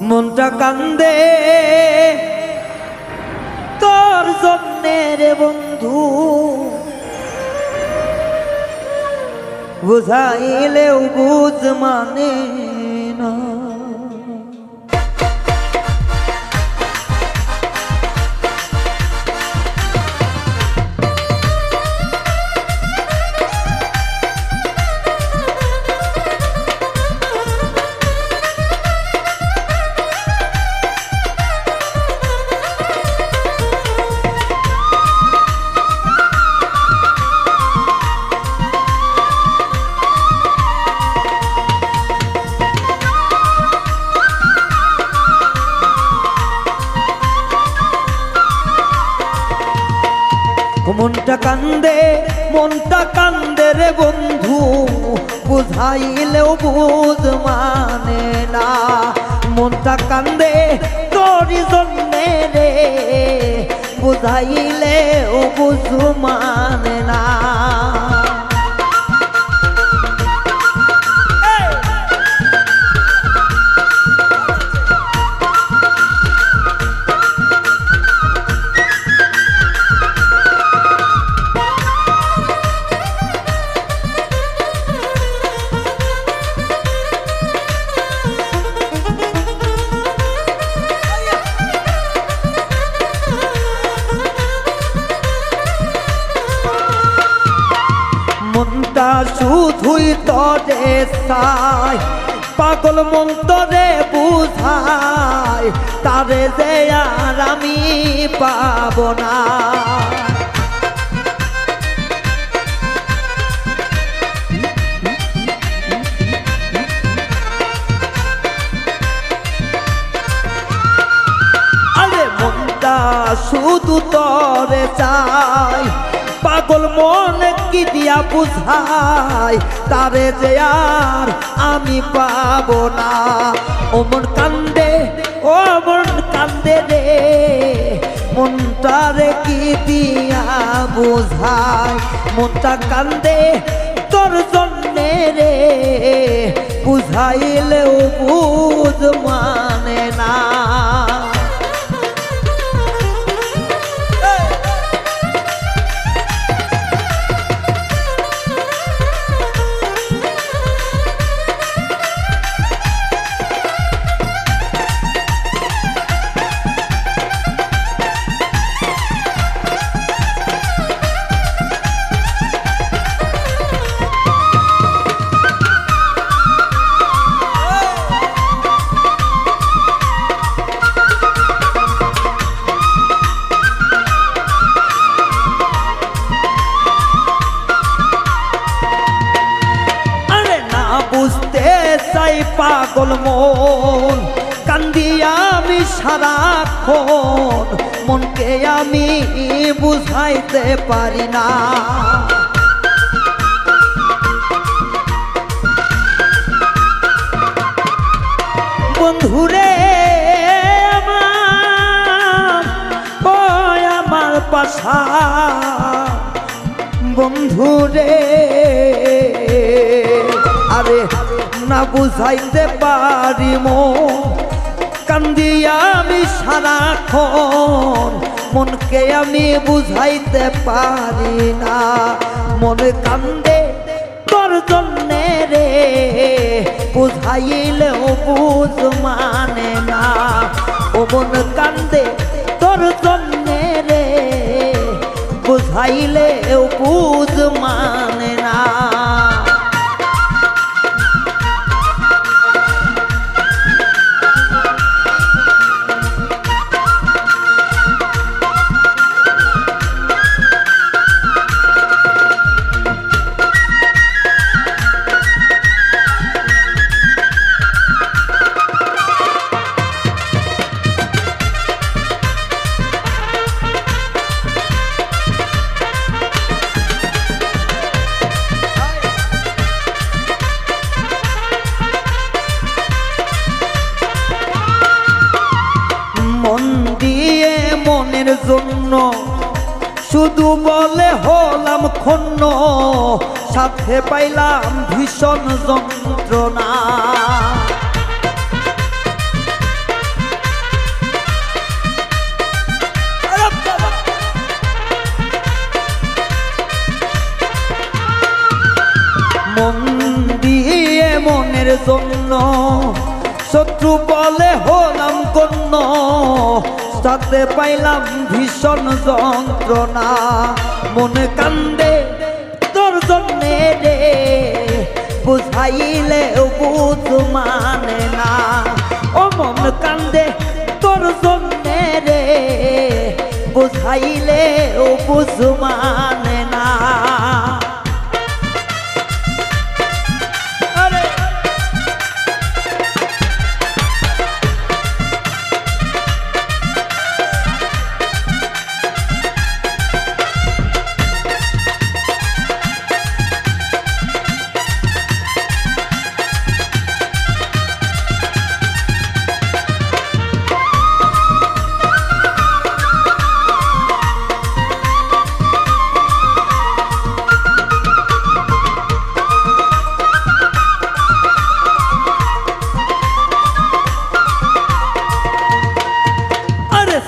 মনটা কান্দে। তোর জন্যে বন্ধু বুঝাইলেও বুঝ মানে। কান্দে, মনটা কান্দে রে বন্ধু, বুঝাইলেও বুঝ মানে না। মনটা কান্দে তোরই জন্যে রে, বুঝাইলেও বুঝ মানে না। মনটা শুধুই তরে চাই। পাগল মন তরে বুঝাই, তারে যে আর আমি পাব না। শুধু তরে চাই। পাগল মন কি দিয়া বুঝাই? তারে যে আর আমি পাব না। ও মন কান্দে ও মন কান্দে রে। মনটারে কি দিয়া বুঝাই? মনটা কান্দে তোর জন্যে রে। বুঝাইলেও বুঝ মানে না। পাগল মন, কান্দিয়া আমি সারাক্ষণ। মনকে আমি বুঝাইতে পারি না। বন্ধুরে, আমার পাশা। বন্ধুরে, আরে না বুঝাইতে পারি মো কান্দিয়া আমি সারাক্ষণ, মনকে আমি বুঝাইতে পারি না। মনে কান্দে তোর জন্যে রে, বুঝাইলেও বুঝ মানে না। ও মন কান্দে তোর জন্যে রে, বুঝাইলেও বুঝ মন শুধু বলে হলাম খন্ন সাথে পাইলাম ভীষণ যন্ত্রণা। মনের জন্য শত্রু বলে হলাম কন্য সাথে পাইলাম ভীষণ যন্ত্রণা। মনে কান্দে তোর জন্যে রে, বুঝাইলে বুঝ মানে না। ও মন কান্দে তোর জন্যে রে, বুঝাইলে বুঝ মানে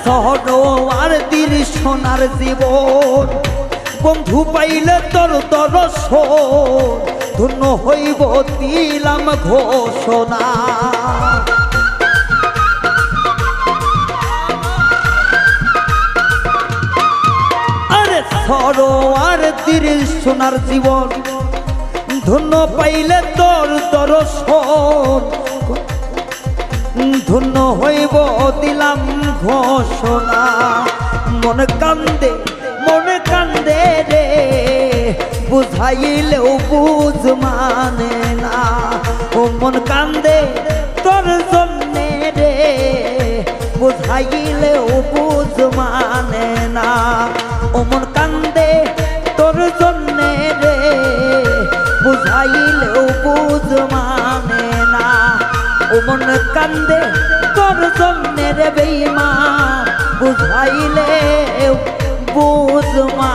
শহর আর দিন সোনার জীবন। বন্ধু পাইলে তোর দর্শন, ধন্য হইব দিলাম ঘোষণা। আরে সরোয়ার তীরে সোনার জীবন, ধন্য পাইলে তোর দর্শন। ধন্য হইব দিলাম ঘোষণা। মনে কান্দে মনে কান্দে রে, বুঝাইলেও বুঝ মানে না। ও মন কান্দে তোর জন্যে রে, বুঝাইলেও বুঝ মানে না। ও মন কান্দে তোর জন্যে রে, বুঝাইলেও বুঝ মানে মন কান্দে তোর জন্যে রে বেইমা বুঝাইলে বুঝমা